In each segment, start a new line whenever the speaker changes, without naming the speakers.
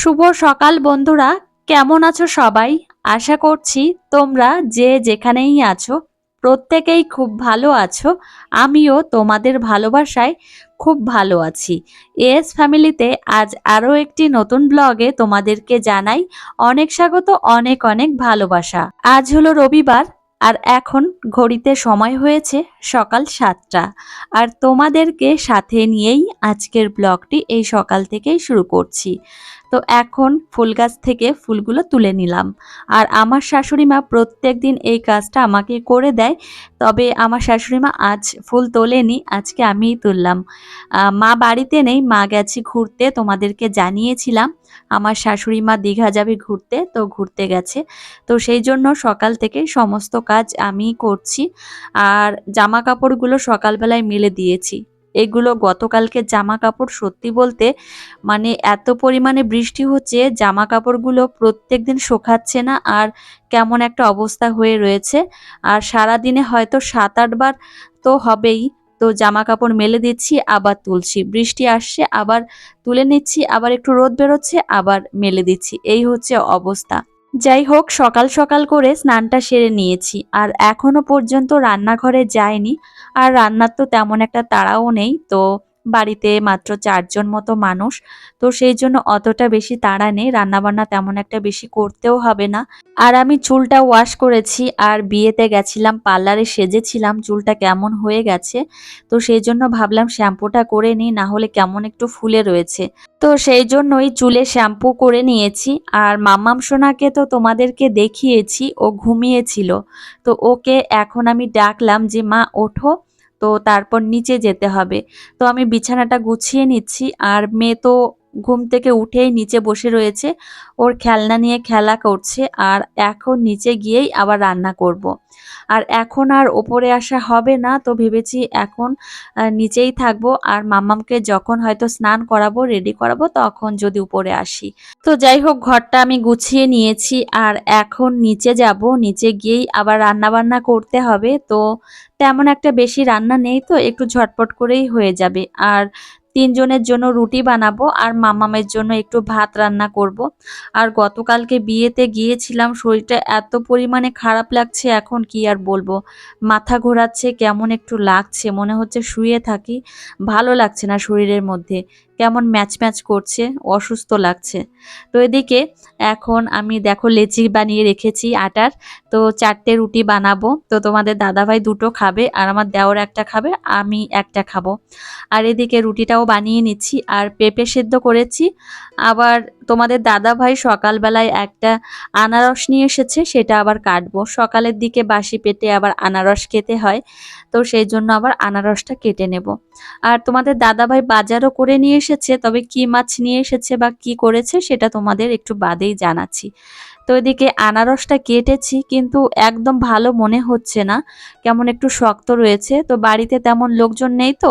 শুভ সকাল বন্ধুরা, কেমন আছো সবাই? আশা করছি তোমরা যে যেখানেই আছো, প্রত্যেকেই খুব ভালো আছো, আমিও তোমাদের ভালোবাসায় খুব ভালো আছি। এস ফ্যামিলিতে আজ আরও একটি নতুন ব্লগে তোমাদেরকে জানাই অনেক স্বাগত, অনেক অনেক ভালোবাসা। আজ হলো রবিবার আর এখন ঘড়িতে সময় হয়েছে সকাল সাতটা। আর তোমাদেরকে সাথে নিয়েই আজকের ব্লগটি এই সকাল থেকেই শুরু করছি। তো এখন ফুল গাছ থেকে ফুলগুলো তুলে নিলাম। আর আমার শাশুড়ি মা প্রত্যেক দিন এই কাজটা আমাকে করে দেয়, তবে আমার শাশুড়ি মা আজ ফুল তোলেনি, আজকে আমিই তুললাম। মা বাড়িতে নেই, মা গেছে ঘুরতে, তোমাদেরকে জানিয়েছিলাম। আমার শাশুড়ি মা দীঘা যাবে ঘুরতে, তো ঘুরতে গেছে। তো সেই জন্য সকাল থেকে সমস্ত কাজ আমিই করছি। আর জামা কাপড়গুলো সকালবেলায় মেলে দিয়েছি। এগুলো গতকালকে জামা কাপড় সত্যি বলতে মানে এত পরিমাণে বৃষ্টি হচ্ছে জামা কাপড়গুলো প্রত্যেক দিন শোকাচ্ছে না আর কেমন একটা অবস্থা হয়ে রয়েছে। আর সারা দিনে হয়তো সাত আটবার তো হবেই। তো জামা কাপড় মেলে দিচ্ছি, আবার তুলছি। বৃষ্টি আসছে, আবার তুলে নিচ্ছি, আবার একটু রোদ বেরোচ্ছে, আবার মেলে দিচ্ছি। এই হচ্ছে অবস্থা। যাই হোক, সকাল সকাল করে স্নানটা সেরে নিয়েছি, আর এখনও পর্যন্ত রান্নাঘরে যায়নি আর রান্নার তো তেমন একটা তাড়াও নেই, তো বাড়িতে মাত্র চারজন মতো মানুষ, তো সেই জন্য অতটা বেশি তাড়া নেই। রান্নাবান্না তেমন একটা বেশি করতেও হবে না। আর আমি চুলটা ওয়াশ করেছি আর বিয়েতে গেছিলাম, পার্লারে সেজেছিলাম, চুলটা কেমন হয়ে গেছে। তো সেই জন্য ভাবলাম শ্যাম্পুটা করে নিই, না হলে কেমন একটু ফুলে রয়েছে। তো সেই জন্যই চুলে শ্যাম্পু করে নিয়েছি। আর মামাম সোনাকে তো তোমাদেরকে দেখিয়েছি, ও ঘুমিয়েছিল। তো ওকে এখন আমি ডাকলাম যে, মা, ওঠো। তো তারপর নিচে যেতে হবে। তো আমি বিছানাটা গুছিয়ে নিচ্ছি আর মেয়ে তো ঘুম থেকে উঠেই নিচে বসে রয়েছে। ওর খেলনা নিয়ে খেলা করছে আর এখন নিচে গিয়েই আবার রান্না করব। আর এখন আর ওপরে আসা হবে না তো ভেবেছি এখন নিচেই থাকব আর মাম্মামকে যখন হয়তো স্নান করাবো রেডি করাবো, তখন যদি উপরে আসি। তো যাই হোক, ঘরটা আমি গুছিয়ে নিয়েছি আর এখন নিচে যাব। নিচে গিয়েই আবার রান্না বান্না করতে হবে। তো তেমন একটা বেশি রান্না নেই তো, একটু ঝটপট করেই হয়ে যাবে। আর তিনজনের জন্য রুটি বানাবো আর মামামের জন্য একটু ভাত রান্না করব। আর গতকালকে বিয়েতে গিয়েছিলাম, শরীরটা এত পরিমাণে খারাপ লাগছে, এখন কি আর বলব মাথা ঘোরাচ্ছে, কেমন একটু লাগছে, মনে হচ্ছে শুয়ে থাকি, ভালো লাগছে না শরীরের মধ্যে কেমন ম্যাচ ম্যাচ করছে, অসুস্থ লাগছে। তো এদিকে এখন আমি দেখো লেচি বানিয়ে রেখেছি আটার। তো চারটে রুটি বানাবো। তো তোমাদের দাদাভাই দুটো খাবে আর আমার দেওর একটা খাবে, আমি একটা খাব। আর এদিকে রুটিটাও বানিয়ে নিচ্ছি। আর পেঁপে সেদ্ধ করেছি। আবার তোমাদের দাদা ভাই সকালবেলায় একটা আনারস নিয়ে এসেছে, সেটা আবার কাটবো। সকালের দিকে বাসি পেটে আবার আনারস খেতে হয়, তো সেই জন্য আবার আনারসটা কেটে নেব। আর তোমাদের দাদা ভাই বাজারও করে নিয়ে এসেছে, তবে কি মাছ নিয়ে এসেছে বা কি করেছে সেটা তোমাদের একটু বাদেই জানাচ্ছি। তো এদিকে আনারসটা কেটেছি, কিন্তু একদম ভালো মনে হচ্ছে না। কেমন একটু শক্ত রয়েছে। তো বাড়িতে তেমন লোকজন নেই তো।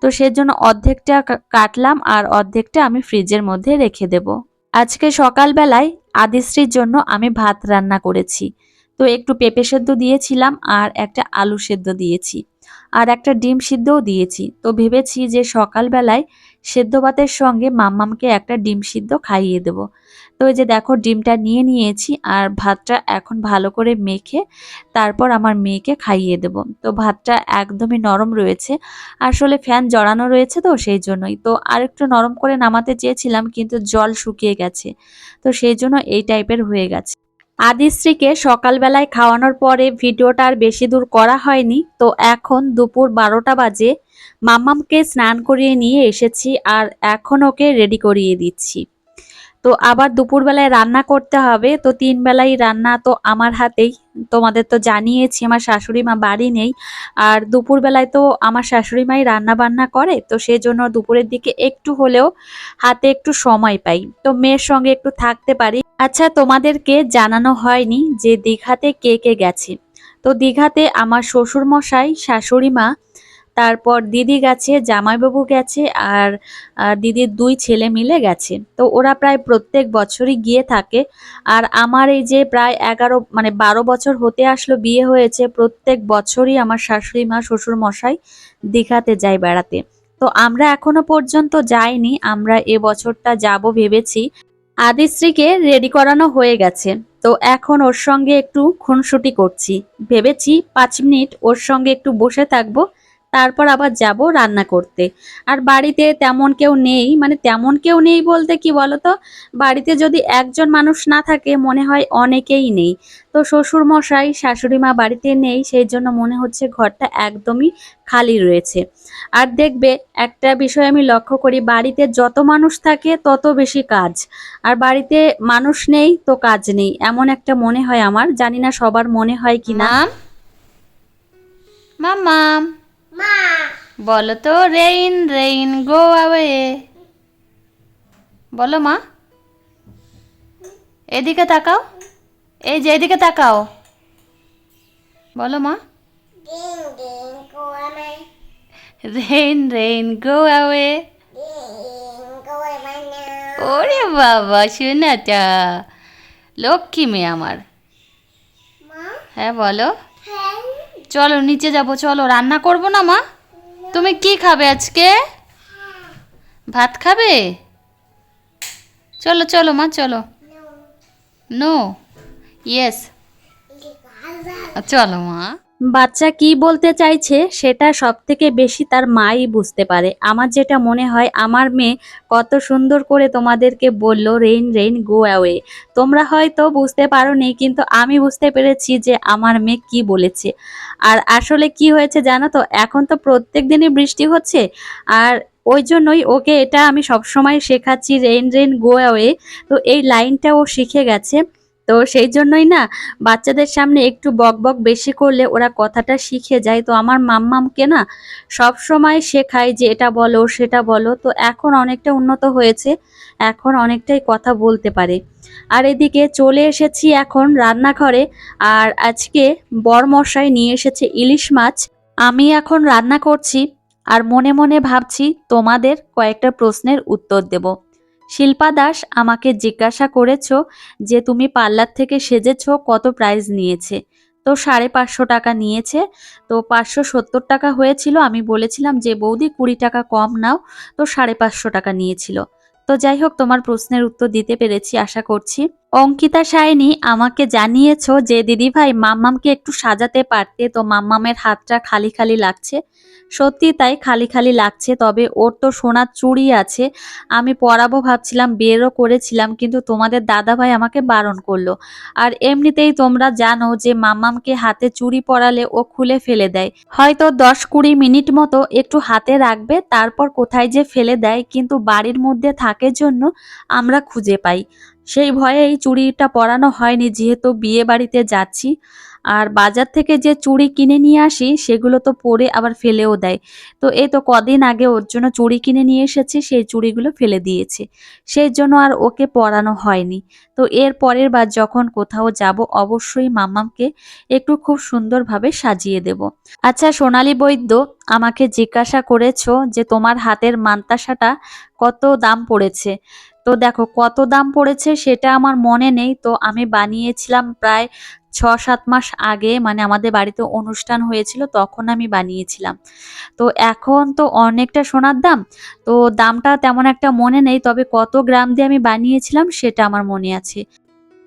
তো সেজন্য অর্ধেকটা কাটলাম আর অর্ধেকটা আমি ফ্রিজের মধ্যে রেখে দেব। আজকে সকালবেলায় আদিশ্রীর জন্য আমি ভাত রান্না করেছি। তো একটু পেঁপে সেদ্ধ দিয়েছিলাম আর একটা আলু সেদ্ধ দিয়েছি। আর একটা ডিম সিদ্ধও দিয়েছি। তো ভেবেছি যে সকালবেলায় সেদ্ধ ভাতের সঙ্গে মাম্মামকে একটা ডিম সিদ্ধ খাইয়ে দেব। তো এই যে দেখো, ডিমটা নিয়ে নিয়েছি আর ভাতটা এখন ভালো করে মেখে তারপর আমার মেয়েকে খাইয়ে দেব। তো ভাতটা একদমই নরম রয়েছে। আসলে ফ্যান জড়ানো রয়েছে তো সেই জন্যই। তো আরেকটু নরম করে নামাতে চেয়েছিলাম কিন্তু জল শুকিয়ে গেছে। তো সেই জন্য এই টাইপের হয়ে গেছে। আদিশ্রীকে সকালবেলায় খাওয়ানোর পরে ভিডিওটা আর বেশি দূর করা হয়নি। তো এখন দুপুর বারোটা বাজে। মাম্মামকে স্নান করিয়ে নিয়ে এসেছি আর এখন ওকে রেডি করিয়ে দিচ্ছি। তো আবার দুপুরবেলায় রান্না করতে হবে। তো তিন বেলাই রান্না তো আমার হাতেই। তোমাদের তো জানিয়েছি, আমার শাশুড়ি মা বাড়ি নেই। আর দুপুরবেলায় তো আমার শাশুড়ি মাই রান্না বান্না করে, তো সেই জন্য দুপুরের দিকে একটু হলেও হাতে একটু সময় পাই। তো মেয়ের সঙ্গে একটু থাকতে পারি। আচ্ছা তোমাদেরকে জানানো হয়নি যে দীঘাতে কে কে গেছে। তো দীঘাতে আমার শ্বশুর মশাই শাশুড়ি মা তারপর দিদি গেছে, জামাইবাবু গেছে আর দিদির দুই ছেলে মিলে গেছে। তো ওরা প্রায় প্রত্যেক বছরই গিয়ে থাকে। আর আমার এই যে প্রায় এগারো মানে বারো বছর হতে আসলো বিয়ে হয়েছে, প্রত্যেক বছরই আমার শাশুড়ি মা, শ্বশুর মশাই দীঘাতে যায় বেড়াতে। তো আমরা এখনও পর্যন্ত যাইনি, আমরা এ বছরটা যাব ভেবেছি। আদিশ্রীকে রেডি করানো হয়ে গেছে। তো এখন ওর সঙ্গে একটু খুনসুটি করছি। ভেবেছি পাঁচ মিনিট ওর সঙ্গে একটু বসে থাকব। তারপর আবার যাব রান্না করতে। আর বাড়িতে তেমন কেউ নেই মানে তেমন কেউ নেই বলতে কি বলতো? বাড়িতে যদি একজন মানুষ না থাকে, মনে হয় অনেকেই নেই। তো শ্বশুর মশাই শাশুড়ি মা বাড়িতে নেই, সেই জন্য মনে হচ্ছে ঘরটা একদমই খালি রয়েছে। আর দেখবে, একটা বিষয় আমি লক্ষ্য করি, বাড়িতে যত মানুষ থাকে, তত বেশি কাজ। আর বাড়িতে মানুষ নেই, তো কাজ নেই, এমন একটা মনে হয় আমার। জানি না সবার মনে হয় কি না মাম। বলো তো রেইন রেইন গো আওয়ে বলো মা। এদিকে তাকাও। এই যে এদিকে তাকাও। বলো মা. Rain rain go away. ওরে বাবা শোনাটা লক্ষ্মী মেয়ে আমার। হ্যাঁ বলো।
hey.
চলো নিচে যাব চলো। রান্না করব না মা? তুমি কি খাবে আজকে? ভাত খাবে? চলো চলো মা চলো। নো? ইয়েস চলো মা। বাচ্চা কি বলতে চাইছে সেটা সব থেকে বেশি তার মাই বুঝতে পারে। আমার যেটা মনে হয়, আমার মেয়ে কত সুন্দর করে তোমাদেরকে বলল, রেইন রেইন, গো অ্যাওয়ে। তোমরা হয়তো বুঝতে পারোনি, কিন্তু আমি বুঝতে পেরেছি যে আমার মেয়ে কি বলেছে। আর আসলে কি হয়েছে জানো তো, এখন তো প্রত্যেক দিনই বৃষ্টি হচ্ছে, আর ওই জন্যই ওকে এটা আমি সবসময় শেখাচ্ছি, রেইন রেইন, গো অ্যাওয়ে। তো এই লাইনটা ও শিখে গেছে। তো সেই জন্যই না বাচ্চাদের সামনে একটু বক বক বেশি করলে ওরা কথাটা শিখে যায়। তো আমার মাম্মামকে না সব সময় শেখায় যে এটা বলো, সেটা বলো। তো এখন অনেকটা উন্নত হয়েছে, এখন অনেকটাই কথা বলতে পারে। আর এদিকে চলে এসেছি এখন রান্নাঘরে, আর আজকে বরমশাই নিয়ে এসেছে ইলিশ মাছ। আমি এখন রান্না করছি, আর মনে মনে ভাবছি তোমাদের কয়েকটা প্রশ্নের উত্তর দেব। শিল্পা দাস, আমাকে জিজ্ঞাসা করেছ যে তুমি পার্লার থেকে সেজেছো, কত প্রাইস নিয়েছে? তো সাড়ে পাঁচশো টাকা নিয়েছে। তো পাঁচশো সত্তর টাকা হয়েছিল, আমি বলেছিলাম যে, বৌদি, কুড়ি টাকা কম নাও। তো সাড়ে পাঁচশো টাকা নিয়েছিল। তো যাই হোক, তোমার প্রশ্নের উত্তর দিতে পেরেছি, আশা করছি। অঙ্কিতা সায়নী, আমাকে জানিয়েছো যে, দিদিভাই, মাম্মামকে একটু সাজাতে পারতে, তো মাম্মামের হাতটা খালি খালি লাগছে। সত্যি তাই খালি খালি লাগছে, তবে ওর তো সোনার চুড়ি আছে। আমি পরাবো ভাবছিলাম বেরও করেছিলাম, কিন্তু তোমাদের দাদাভাই আমাকে বারণ করল। আর এমনিতেই তোমরা জানো যে মাম্মামকে হাতে চুড়ি পরালে ও খুলে ফেলে দেয়। হয়তো দশ কুড়ি মিনিট মতো একটু হাতে রাখবে, তারপর কোথায় যে ফেলে দেয়, কিন্তু বাড়ির মধ্যে থাকে জন্য আমরা খুঁজে পাই। সেই ভয়ে এই চুড়িটা পরানো হয়নি, যেহেতু বিয়ে বাড়িতে যাচ্ছি। আর বাজার থেকে যে চুড়ি কিনে নিয়ে আসি, সেগুলো তো পরে আবার ফেলেও দেয়। তো এই তো কদিন আগে ওর জন্য চুড়ি কিনে নিয়ে এসেছি, সেই চুড়িগুলো ফেলে দিয়েছে। সেই জন্য আর ওকে পরানো হয়নি। তো এর পরের বার যখন কোথাও যাব, অবশ্যই মাম্মামকে একটু খুব সুন্দরভাবে সাজিয়ে দেব। আচ্ছা সোনালি বৈদ্য, আমাকে জিজ্ঞাসা করেছ যে তোমার হাতের মান্তাসাটা কত দাম পড়েছে? তো দেখো, কত দাম পড়েছে সেটা আমার মনে নেই। তো আমি বানিয়েছিলাম প্রায় ছ সাত মাস আগে মানে আমাদের বাড়িতে অনুষ্ঠান হয়েছিল, তখন আমি বানিয়েছিলাম। তো এখন তো অনেকটা সোনার দাম, তো দামটা তেমন একটা মনে নেই, তবে কত গ্রাম দিয়ে আমি বানিয়েছিলাম সেটা আমার মনে আছে।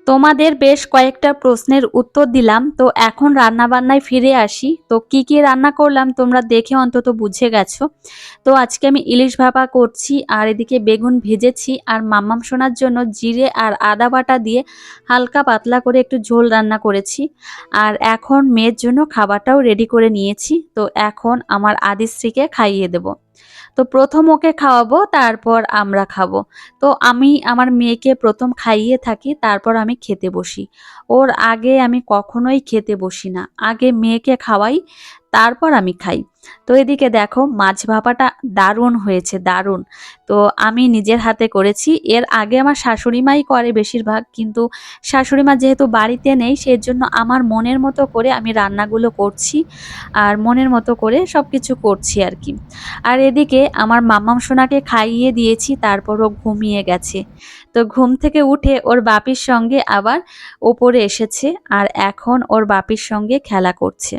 তোমাদের বেশ কয়েকটা প্রশ্নের উত্তর দিলাম, তো এখন রান্না বান্নায় ফিরে আসি। তো কি কি রান্না করলাম তোমরা দেখে অন্তত বুঝে গেছো। তো আজকে আমি ইলিশ ভাপা করছি, আর এদিকে বেগুন ভেজেছি, আর মাম্মাম সোনার জন্য জিরে আর আদা বাটা দিয়ে হালকা পাতলা করে একটু ঝোল রান্না করেছি। আর এখন মেয়ের জন্য খাবারটাও রেডি করে নিয়েছি, তো এখন আমার আদিশ্রীকে খাইয়ে দেব। তো প্রথম ওকে খাওয়াবো, তারপর আমরা খাব। তো আমি আমার মেয়েকে প্রথম খাইয়ে থাকি, তারপর আমি খেতে বসি। ওর আগে আমি কখনোই খেতে বসি না। আগে মেয়েকে খাওয়াই, তারপর আমি খাই। তো এদিকে দেখো, মাছ ভাপাটা দারুণ হয়েছে, দারুণ। তো আমি নিজের হাতে করেছি। এর আগে আমার শাশুড়ি মাই করে বেশিরভাগ, কিন্তু শাশুড়ি মা যেহেতু বাড়িতে নেই সেই জন্য আমার মনের মতো করে আমি রান্নাগুলো করছি, আর মনের মতো করে সব কিছু করছি আর কি। আর এদিকে আমার মাম্মাম সোনাকে খাইয়ে দিয়েছি, তারপর ও ঘুমিয়ে গেছে। তো ঘুম থেকে উঠে ওর বাপির সঙ্গে আবার ওপরে এসেছে আর এখন ওর বাপির সঙ্গে খেলা করছে।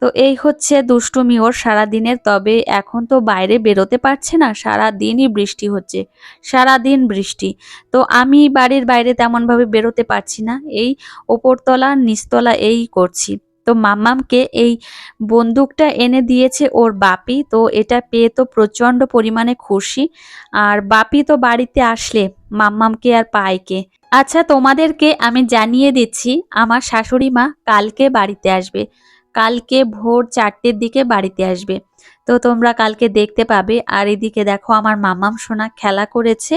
তো এই হচ্ছে দুষ্টুমি ওর সারাদিনের, তবে এখন তো বাইরে বেরোতে পারছে না সারা দিনই বৃষ্টি হচ্ছে সারা দিন বৃষ্টি। তো আমি বাড়ির বাইরে তেমনভাবে বেরোতে পারছি না, এই ওপরতলা নিচতলা এই করছি। তো মাম্মামকে এই বন্দুকটা এনে দিয়েছে ওর বাপি। তো এটা পেয়ে তো প্রচণ্ড পরিমাণে খুশি। আর বাপি তো বাড়িতে আসলে মাম্মামকে আর পায়কে। আচ্ছা তোমাদেরকে আমি জানিয়ে দিচ্ছি, আমার শাশুড়ি মা কালকে বাড়িতে আসবে। কালকে ভোর চারটের দিকে বাড়িতে আসবে। তো তোমরা কালকে দেখতে পাবে। আর এদিকে দেখো, আমার মামাম সোনা খেলা করেছে।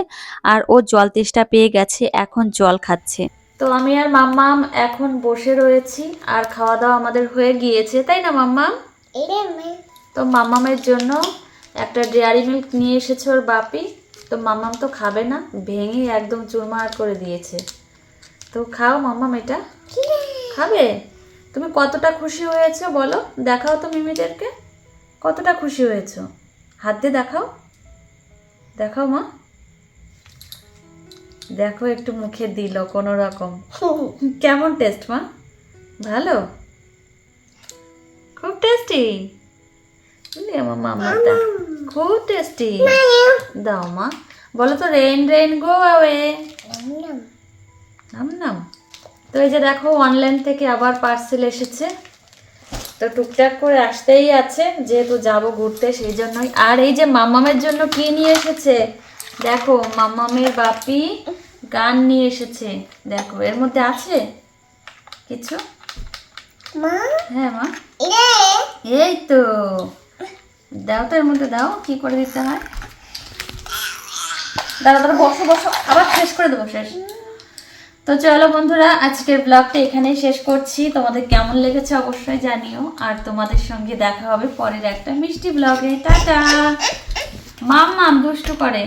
আর ও জল তেষ্টা পেয়ে গেছে, এখন জল খাচ্ছে। তো আমি আর মাম্মাম এখন বসে রয়েছি আর খাওয়া দাওয়া আমাদের হয়ে গিয়েছে। তাই না মাম্মাম? তো মাম্মামের জন্য একটা ডেয়ারি মিল্ক নিয়ে এসেছে ওর বাপি। তো মাম্মাম তো খাবে না ভেঙে একদম চুরমার করে দিয়েছে। তো খাও মাম্মাম এটা। খাবে? তুমি কতটা খুশি হয়েছো বলো? দেখাও তো মিমিদেরকে। কতটা খুশি হয়েছো? হাত দিয়ে দেখাও। দেখাও মা। দেখো একটু মুখে দিল কোনো রকম। কেমন টেস্ট মা? ভালো? খুব টেস্টি আমার মামাটা। খুব টেস্টি দাও, মা। বলো তো রেন রেন গো আওয়ে নাম নাম। তো এই যে দেখো অনলাইন থেকে আবার পার্সেল এসেছে। তো টুকটাক করে আসতেই আছে, যেহেতু যাব ঘুরতে সেই জন্যই। আর এই যে মাম্মামের জন্য কি নিয়ে এসেছে? দেখো মাম্মামের বাপি গান নিয়ে এসেছে। দেখো এর মধ্যে আছে? কিছু?
মা?
হ্যাঁ মা। এই তো। দাও তো এর মধ্যে দাও। কি করে দিতে হয়? দাঁড়া দাঁড়া বসো বসো। আবার শেষ করে দেবো শেষ। তো চলো বন্ধুরা আজকের ব্লগটা এখানেই শেষ করছি। তোমাদের কেমন লেগেছে অবশ্যই জানিও। আর তোমাদের সঙ্গে দেখা হবে পরের একটা মিষ্টি ব্লগে। টাটা! মাম মাম দুষ্টু করে।